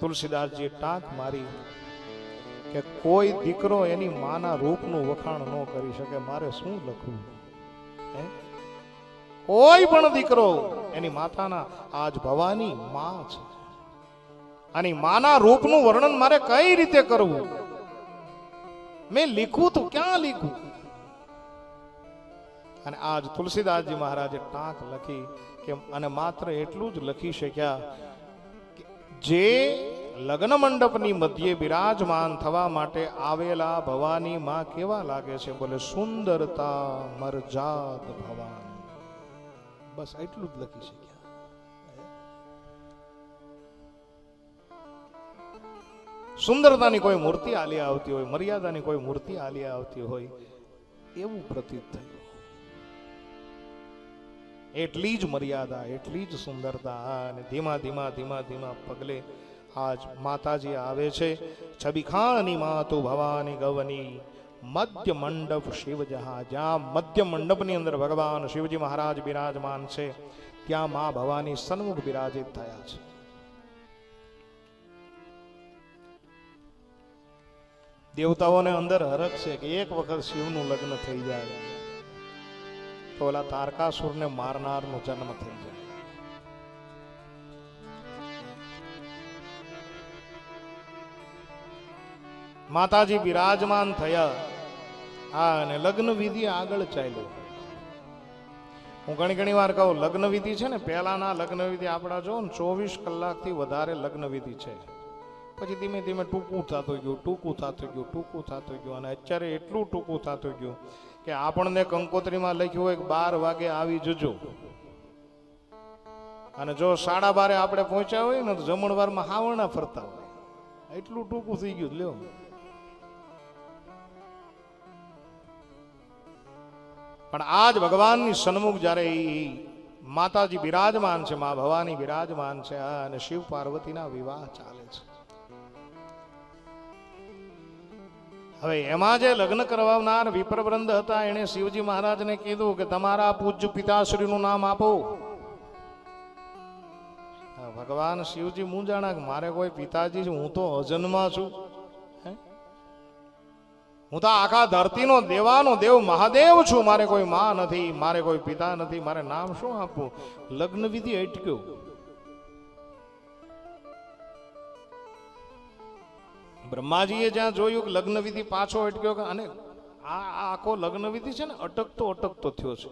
તુલસીદાસજીએ ટાંક મારી કે કોઈ દીકરો એની માના રૂપનું વખાણ ન કરી શકે, મારે શું લખવું? કોઈ પણ દીકરો એની માતાના, આજ ભવાની માં છે. અને માના રૂપનું વર્ણન મારે કઈ રીતે કરવું? મેં લીખું તો ક્યાં લીખું? અને આજ તુલસીદાસજી મહારાજે ટાંક લખી કે, અને માત્ર એટલું જ લખી શક્યા જે લગ્ન મંડપની મધ્યે બિરાજમાન થવા માટે આવેલા ભવાની માં કેવા લાગે છે? બોલે, સુંદરતા મરજાદ ભવાની. બસ એટલું જ લખી શક્યા. સુંદરતાની કોઈ મૂર્તિ આલી આવતી હોય, મર્યાદાની કોઈ મૂર્તિ આલી આવતી હોય, એવું પ્રતીત થયું. એટલી જ મર્યાદા, એટલી જ સુંદરતા, અને ધીમા ધીમા ધીમા ધીમા પગલે આજ માતાજી આવે છે. છબી ખાની માતુ ભવાની ગવની મધ્ય મંડપ શિવજહા. જ્યાં મધ્ય મંડપની અંદર ભગવાન શિવજી મહારાજ બિરાજમાન છે, ત્યાં મા ભવાની સન્મુખ બિરાજિત થયા છે. દેવતાઓને અંદર હરખ છે કે એક વખત શિવનું લગ્ન થઈ જાય. તો ઓલા તારકાસુરને મારનારનો જન્મ થઈ માતાજી બિરાજમાન થયા. હા, અને લગ્ન વિધિ આગળ ચાલ્યો. હું ઘણી ઘણી વાર કહું લગ્ન વિધિ છે ને, પહેલાના લગ્ન વિધિ આપણા જો ને, ચોવીસ કલાકથી વધારે લગ્ન વિધિ છે. પછી ધીમે ધીમે ટૂંકું થતું ગયું, ટૂંકું થતું ગયું, ટૂંકું થતું ગયું, અને અત્યારે એટલું ટૂંકું થતું ગયું કે આપણને કંકોત્રીમાં લખ્યું હોય કે બાર વાગે આવી જજો. અને જો સાડા બારે આપણે પહોંચ્યા હોય ને, તો જમણવારમાં હાવણા ફરતા હોય. એટલું ટૂંકું થઈ ગયું, લ્યો. પણ આજ ભગવાનની સન્મુખ જ્યારે માતાજી બિરાજમાન છે, મા ભવાની બિરાજમાન છે અને શિવ પાર્વતીના વિવાહ ચાલે છે હવે એમાં જે લગ્ન કરવાનાર વિપ્રવૃંદ હતા, એણે શિવજી મહારાજને કીધું કે તમારા પૂજ્ય પિતાશ્રીનું નામ આપો ભગવાન શિવજી હું કે મારે કોઈ પિતાજી હું તો અજન્મા છું? હું તો આખા ધરતીનો દેવાનો દેવ મહાદેવ છું. મારે કોઈ માં નથી, મારે કોઈ પિતા નથી, મારે નામ શું આપવું? લગ્ન વિધિ અટક્યો. બ્રહ્માજીએ જ્યાં જોયું કે લગ્ન વિધિ પાછો અટક્યો કે અને આ આખો લગ્ન વિધિ છે ને, અટકતો અટકતો થયો છે.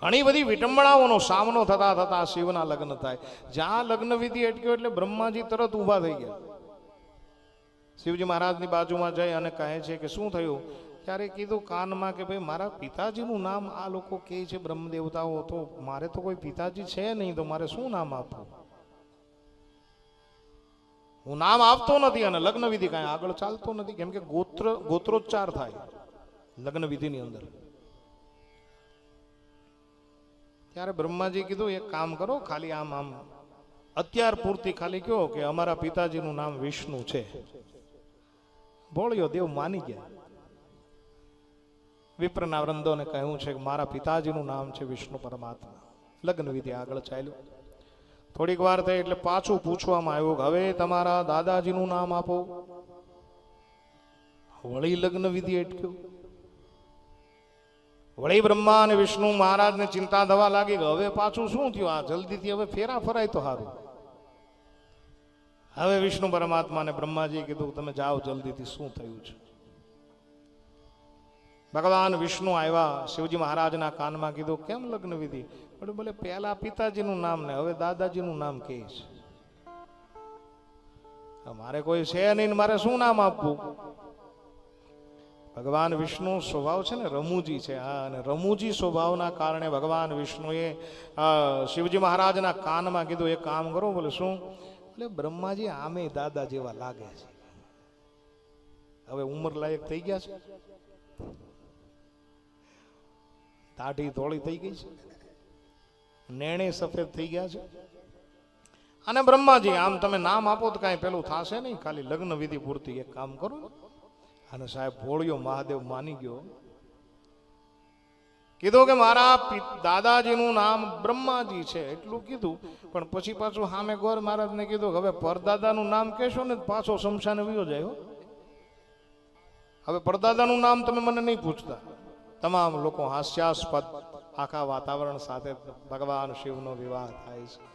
ઘણી બધી વિટંબણાઓનો સામનો થતા થતા શિવના લગ્ન થાય. જ્યાં લગ્ન વિધિ અટક્યો એટલે બ્રહ્માજી તરત ઊભા થઈ ગયા. શિવજી મહારાજની બાજુમાં જઈ અને કહે છે કે શું થયું? ત્યારે કીધું, કાનમાં કે ભાઈ, મારા પિતાજીનું નામ આ લોકો કહે છે બ્રહ્મદેવતાઓ, તો મારે તો કોઈ પિતાજી છે નહીં, તો મારે શું નામ આપવું? હું નામ આપતો નથી અને લગ્ન વિધિ કાંઈ આગળ ચાલતો નથી, કેમ કે ગોત્ર, ગોત્રોચ્ચાર થાય લગ્ન વિધિની અંદર. ત્યારે બ્રહ્માજી કીધું, એક કામ કરો, ખાલી આમ આમ. અત્યાર પૂરતી ખાલી કહો કે અમારા પિતાજીનું નામ વિષ્ણુ છે. ભોળિયો દેવ માની ગયા. વિપ્રના વૃંદોને કહ્યું છે કે મારા પિતાજીનું નામ છે વિષ્ણુ પરમાત્મા. લગ્ન વિધિ આગળ ચાલ્યું. થોડીક વાર થઈ એટલે પાછું પૂછવામાં આવ્યું હવે તમારા દાદાજીનું નામ આપો. વળી લગ્ન વિધિ અટક્યો. વળી બ્રહ્મા અને વિષ્ણુ મહારાજને ચિંતા થવા લાગી કે હવે પાછું શું થયું? આ જલ્દીથી હવે ફેરા ફરાય તો સારું હવે વિષ્ણુ પરમાત્માને બ્રહ્માજીએ કીધું, તમે જાઓ જલ્દીથી, શું થયું છે? ભગવાન વિષ્ણુ આવ્યા, શિવજી મહારાજના કાનમાં કીધું, કેમ લગ્ન વિધિ? બોલે ભલે પહેલા પિતાજીનું નામ ને, હવે દાદાજીનું નામ કહે છે. મારે કોઈ છે નહીં મારે શું નામ આપવું? ભગવાન વિષ્ણુ સ્વભાવ છે ને, રમૂજી છે. હા, અને રમૂજી સ્વભાવના કારણે ભગવાન વિષ્ણુએ શિવજી મહારાજના કાનમાં કીધું એ કામ કરો બોલે શું એટલે બ્રહ્માજી આમે દાદા જેવા લાગે છે. હવે ઉંમર લાયક થઈ ગયા છે? દાઢી ધોળી થઈ ગઈ છે? નેણે સફેદ થઈ ગયા છે? અને બ્રહ્માજી, આમ તમે નામ આપો તો કાંઈ પેલું થશે નહીં? ખાલી લગ્ન વિધિ પૂરતી એક કામ કરો અને સાહેબ, ભોળિયો મહાદેવ માની ગયો. કીધું કે મારા દાદાજીનું નામ બ્રહ્માજી છે, એટલું કીધું. પણ પછી પાછું હામે ગોર મહારાજને કીધું કે હવે પરદાદાનું નામ કહેશો ને પાછો શમશાને વિયો જાય હવે પરદાદાનું નામ તમે મને નહીં પૂછતા. તમામ લોકો હાસ્યાસ્પદ આખા વાતાવરણ સાથે ભગવાન શિવનો વિવાહ થાય છે.